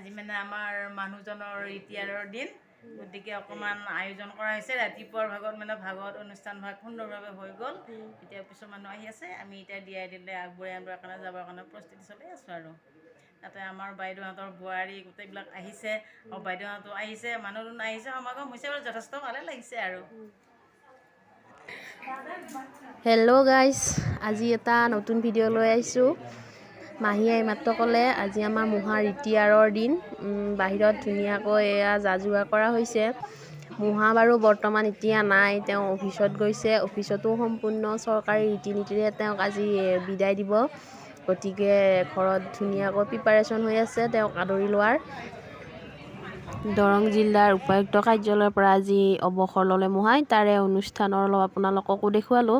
আজি মানে আমাৰ মানুহজনৰ ৰিটায়াৰৰ দিন। গতিকে অকণমান আয়োজন কৰা হৈছে। ৰাতিপুৱাৰ ভাগত মানে ভাগৱত অনুষ্ঠান ভাগ সুন্দৰভাৱে হৈ গ'ল। এতিয়া পিছৰ মানুহ আহি আছে। আমি এতিয়া দিয়াই দিলে আগবঢ়াই আনিবৰ কাৰণে যাবৰ কাৰণে প্ৰস্তুতি চলাই আছোঁ আৰু। তাতে আমাৰ বাইদেউহঁতৰ বোৱাৰী গোটেইবিলাক আহিছে। আৰু বাইদেউহঁতো আহিছে। মানুহ দুনুহ আহিছে। সমাগম হৈছে বাৰু। যথেষ্ট ভালে লাগিছে আৰু। হেল্ল' গাইজ আজি এটা নতুন ভিডিঅ' লৈ আহিছোঁ। মাহীয়ে এইমাত্ৰ ক'লে আজি আমাৰ মহা ৰিটিয়াৰৰ দিন। বাহিৰত ধুনীয়াকৈ এয়া যা যোগাৰ কৰা হৈছে। মহা বাৰু বৰ্তমান এতিয়া নাই। তেওঁ অফিচত গৈছে। অফিচতো সম্পূৰ্ণ চৰকাৰী ৰীতি নীতিৰে তেওঁক আজি বিদায় দিব। গতিকে ঘৰত ধুনীয়াকৈ প্ৰিপাৰেশ্যন হৈ আছে। তেওঁক আদৰি লোৱাৰ দৰং জিলাৰ উপায়ুক্ত কাৰ্যালয়ৰ পৰা আজি অৱসৰ ল'লে মহাই। তাৰে অনুষ্ঠানৰ অলপ আপোনালোককো দেখুৱালোঁ।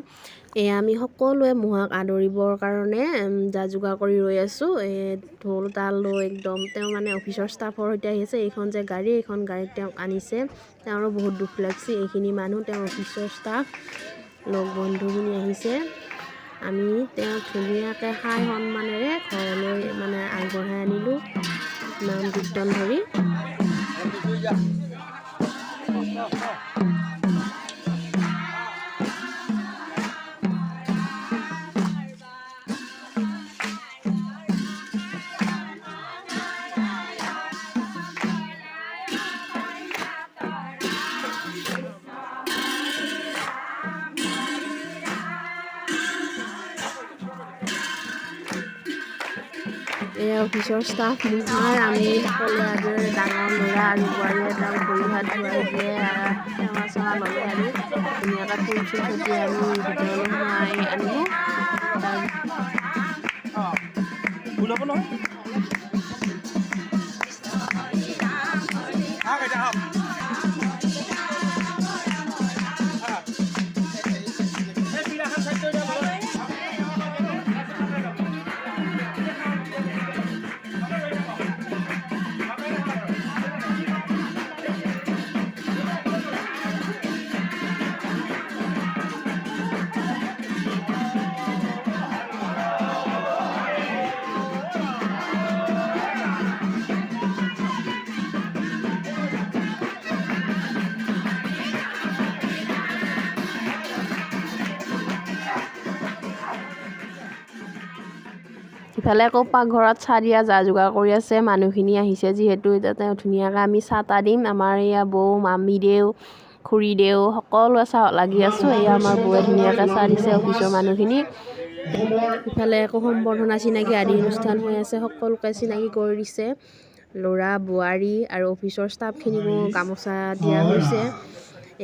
এয়া আমি সকলোৱে মহাক আদৰিবৰ কাৰণে যা যোগাৰ কৰি ৰৈ আছোঁ। এই ঢোল তাল লৈ একদম তেওঁ মানে অফিচৰ ষ্টাফৰ সৈতে আহি আছে। এইখন যে গাড়ী এইখন গাড়ীত তেওঁক আনিছে। তেওঁৰো বহুত দুখ লাগিছে। এইখিনি মানুহ তেওঁৰ অফিচৰ ষ্টাফ লগ বন্ধুখিনি আহিছে। আমি তেওঁক ধুনীয়াকৈ সাই সন্মানেৰে ঘৰলৈ মানে আগবঢ়াই আনিলোঁ। নাম কীৰ্তন ধৰি। 谢你好 অফিচৰ ষ্টাফ মুখাৰ আমি সকলোৱে আজি ডাঙৰ ল'ৰা আৰু বোৱাৰী এটাক ভৰি হাত ধুৱাই দিয়ে সেৱা চেৱা ল'লে আৰু ধুনীয়াকৈ ফুল চুল আমি ভিতৰলৈ সোমাই আনিলোঁ ইফালে আকৌ পাকঘৰত চাহ দিয়া যা যোগাৰ কৰি আছে মানুহখিনি আহিছে যিহেতু তেওঁ ধুনীয়াকৈ আমি চাহ তাহ দিম। আমাৰ এয়া বৌ মামীদেউ খুৰীদেউ সকলোৱে চাহ লাগি আছোঁ। এয়া আমাৰ বৌয়ে ধুনীয়াকৈ চাহ দিছে অফিচৰ মানুহখিনিক। ইফালে আকৌ সম্বৰ্ধনা চিনাকি আদি অনুষ্ঠান হৈ আছে সকলোকে চিনাকি কৰি দিছে। ল'ৰা বোৱাৰী আৰু অফিচৰ ষ্টাফখিনিকো গামোচা দিয়া হৈছে।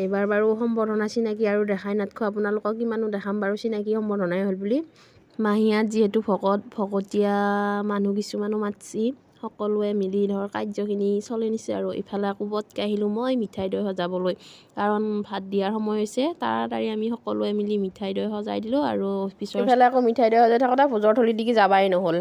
এইবাৰ বাৰু সম্বৰ্ধনা চিনাকি আৰু দেখাই নাথকো আপোনালোকক কিমানো দেখাম বাৰু চিনাকি সম্বৰ্ধনাই হ'ল বুলি। মাহীয়াত যিহেতু ভকত ভকতীয়া মানুহ কিছুমানো মাতছি সকলোৱে মিলি ধৰ কাৰ্যখিনি চলাই নিছে আৰু ইফালে আকৌ পতকৈ আহিলোঁ মই মিঠাই দৈ সজাবলৈ। কাৰণ ভাত দিয়াৰ সময় হৈছে তাড়াতাড়ি আমি সকলোৱে মিলি মিঠাই দৈ সজাই দিলোঁ আৰু পিছৰ ইফালে আকৌ মিঠাই দৈ সজাই থাকোঁতে ভোজৰ থলী দিগি যাবাই নহ'ল।